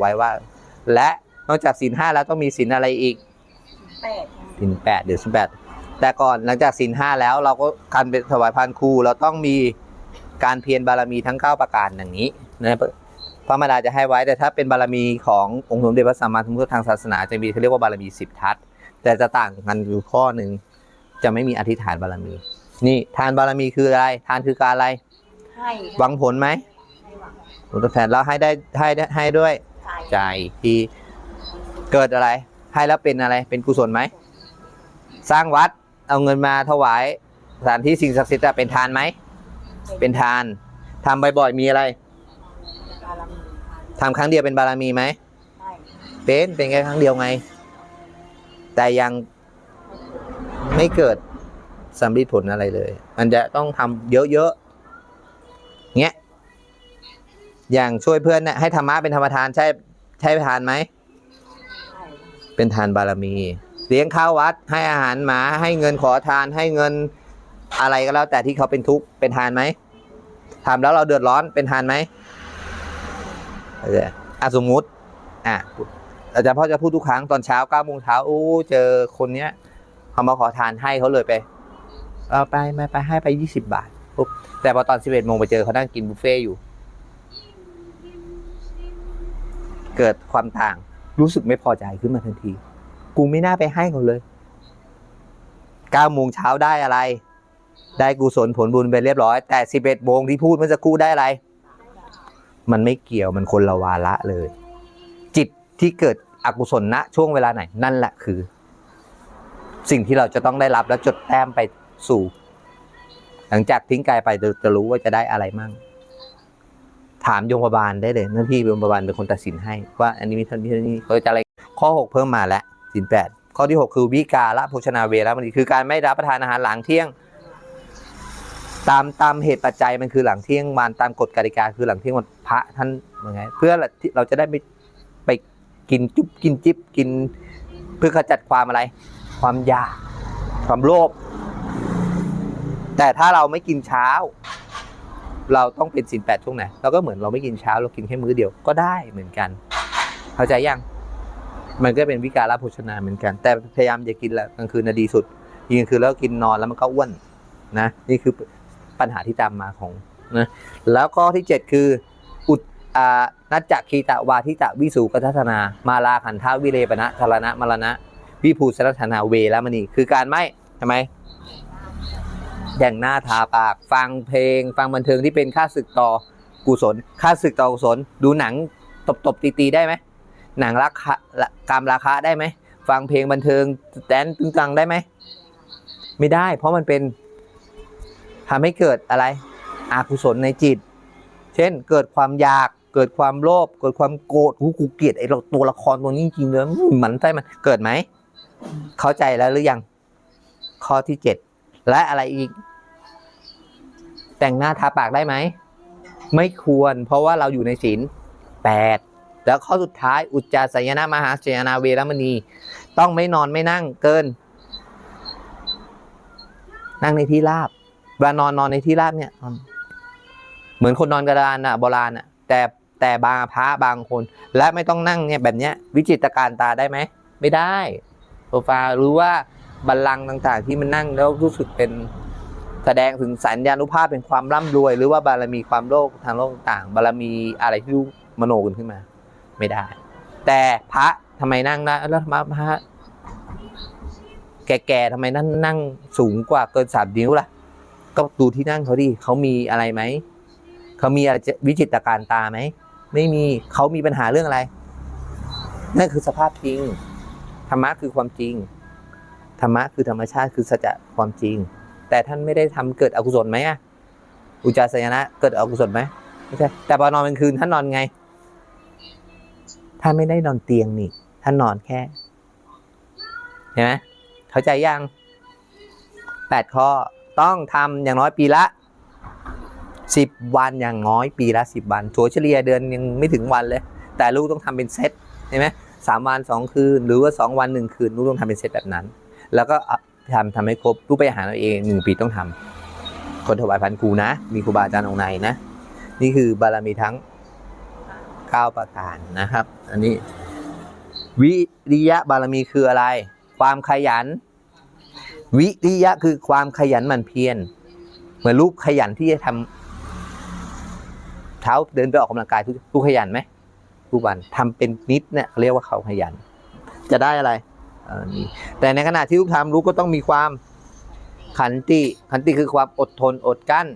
ไว้ว่า และนอกจากศีลห้าแล้วต้องมีศีลอะไรอีกแปดศีลแปดเดี๋ยวศีลแปดแต่ก่อนหลังจากศีลห้าแล้วเราก็การเป็นถวายพานครูเราต้องมีการเพียรบารมีทั้ง 9 ประการอย่างนี้นะพระมารดาจะให้ไว้แต่ถ้าเป็นบารมีขององค์สมเด็จพระสัมมาสัมพุทธทางศาสนา จะมีเขาเรียกว่าบารมีสิบทัศน์แต่จะต่างกันอยู่ข้อหนึ่งจะไม่มีอธิษฐานบารมี นี่ทานบารมีคืออะไร ทานคือการอะไรให้หวังผลไหมให้หวังหลวงตาแผนแล้วให้ได้ให้ได้ให้ด้วย ใจใจที่เกิดอะไร ให้แล้วเป็นอะไร เป็นกุศลไหม สร้างวัดเอาเงินมาถวายสถานที่สิ่งศักดิ์สิทธิ์อะเป็นทานไหม เป็นทานทำบ่อยๆมีอะไรบารมีทำครั้งเดียวเป็นบารมีไหมใช่เป็นเป็นแค่ครั้งเดียวไง แต่ยังไม่เกิดสำลิดผลอะไรเลย มันจะต้องทำเยอะๆเงี้ยอย่างช่วยเพื่อนเนี่ยให้ธรรมะเป็นธรรมทานใช่ ใช่ทานไหม เป็นทานบารมี เลี้ยงข้าววัด ให้อาหารหมา ให้เงินขอทาน ให้เงินอะไรก็แล้วแต่ที่เขาเป็นทุกข์ เป็นทานไหมทำแล้วเราเดือดร้อน เป็นทานไหมเอออะสมมุติ อะอาจารย์พ่อจะพูดทุกครั้งตอนเช้าเก้าโมงเช้าโอ้เจอคนเนี้ยเขามาขอทานให้เขาเลยไป เออไปไปไปให้ไปยี่สิบบาทปุ๊บแต่พอตอนสิบเอ็ดโมงไปเจอเขานั่งกินบุฟเฟ่ต์อยู่ เกิดความต่าง รู้สึกไม่พอใจขึ้นมาทันที กูไม่น่าไปให้เขาเลยเก้าโมงเช้าได้อะไร ได้กุศลผลบุญไปเรียบร้อย แต่สิบเอ็ดโมงที่พูดเมื่อสักครู่ได้อะไร มันไม่เกี่ยวมันคนละวาระเลย จิตที่เกิดอกุศลณช่วงเวลาไหน นั่นแหละคือ สิ่งที่เราจะต้องได้รับแล้วจดแต้มไปสู่ หลังจากทิ้งกายไปจะจะรู้ว่าจะได้อะไรมั่ง ถามโยมบาลได้เลยหน้าที่โยมบาลเป็นคนตัดสินให้ว่าอันนี้มีเท่านี้เท่านี้เขาจะอะไรข้อ 6 เพิ่มมาแล้วสินแปดข้อที่ 6 คือวิกาละโภชนาเวรมณีคือการไม่รับประทานอาหารหลังเที่ยง ตามตามเหตุปัจจัยมันคือหลังเที่ยงวันตามกฎกติกาคือหลังเที่ยงวันพระท่านยังไงเพื่อเราจะได้ไม่ไปกินจุ๊บกินจิ๊บกิน เพื่อขจัดความอะไร ความอยากความโลภแต่ถ้าเราไม่กินเช้า เราต้องเป็นสินแปดช่วงไหนเราก็เหมือนเราไม่กินเช้าเรากินแค่มื้อเดียวก็ได้เหมือนกัน เข้าใจยังมันก็เป็นวิการะโภชนาเหมือนกัน แต่พยายามอย่ากินละกลางคืนนะดีสุดกินกลางคืนแล้วกินนอนแล้วมันก็อ้วนนะนี่คือปัญหาที่ตามมาของนะแล้วข้อที่ 7 คืออุดอานัจจคีตะวาทิตะวิสูกทัศนา มาลาขันธาวิเลปนะทารณะมรณะ วิภูสรัตนาเวรมณีคือการไม่ทำไม แต่งหน้าทาปาก ฟังเพลง ฟังบันเทิงที่เป็นค่าศึกต่อกุศลค่าศึกต่อกุศล ดูหนังตบตบตีตีได้ไหมหนังราคากามราคาได้ไหมฟังเพลงบันเทิงแดนตึงตังได้ไหมไม่ได้ เพราะมันเป็นทำให้เกิดอะไรอากุศลในจิต เช่นเกิดความอยากเกิดความโลภเกิดความโกรธหูกูเกลียดไอ้ตัวละครตัวนี้จริงๆเลยมันไส้มันเกิดไหม เข้าใจแล้วหรือยัง ข้อที่เจ็ดและอะไรอีก แต่งหน้าทาปากได้ไหม ไม่ควร เพราะว่าเราอยู่ในศีลแปดแล้วข้อสุดท้ายอุจจาสยนะมหาสยนาเวรมณี ต้องไม่นอนไม่นั่งเกิน นั่งในที่ราบเวลานอนนอนในที่ราบเนี่ยเหมือนคนนอนกระดานอะโบราณอะแต่แต่บางพระบางคน และไม่ต้องนั่งเนี่ยแบบเนี้ยวิจิตการตาได้ไหม ไม่ได้โซฟาหรือว่าบัลลังก์ต่าง ๆ ที่มันนั่งแล้วรู้สึกเป็น แสดงถึงสัญญานุภาพเป็นความร่ำรวย หรือว่าบารมีความโลภทางโลกต่าง บารมีอะไรที่รู้มโนกันขึ้นมา ไม่ได้ แต่พระทำไมนั่งได้แล้วทำไมพระแก่ๆทำไมนั่งนั่งสูงกว่าเกินสามนิ้วล่ะ ก็ดูที่นั่งเขาดิเขามีอะไรไหม เขามีอะไรจะวิจิตรการตาไหม ไม่มีเขามีปัญหาเรื่องอะไร นั่นคือสภาพจริง ธรรมะคือความจริง ธรรมะคือธรรมชาติคือสัจความจริง แต่ท่านไม่ได้ทำเกิดอกุศลไหมอะอุจจาสยนะเกิดอกุศลไหมไม่ใช่แต่พอนอนกลางคืนท่านนอนไงท่านไม่ได้นอนเตียงนี่ท่านนอนแค่เห็นไหมเข้าใจยังแปดข้อต้องทำอย่างน้อยปีละสิบวันอย่างน้อยปีละสิบวันถัวเฉลี่ยเดือนยังไม่ถึงวันเลย แต่ลูกต้องทำเป็นเซตเห็นไหมสามวันสองคืน หรือว่าสองวันหนึ่งคืนลูกต้องทำเป็นเซตแบบนั้น แล้วก็ ทำทำให้ครบลูกไปหาเราเองหนึ่งปีต้องทำคนถวายพันครูนะ มีครูบาอาจารย์องค์ไหนนะ นี่คือบารมีทั้งเก้าประการนะครับ อันนี้ วิริยะบารมีคืออะไร ความขยัน วิริยะคือความขยันหมั่นเพียรเหมือนลูกขยันที่จะทำเท้าเดินไปออกกำลังกายทุกทุกขยันไหมทุกวันทำเป็นนิดเนี่ยเรียกว่าเขาขยัน จะได้อะไร แต่ในขณะที่ลูกทำลูกก็ต้องมีความขันติขันติคือความอดทนอดกั้น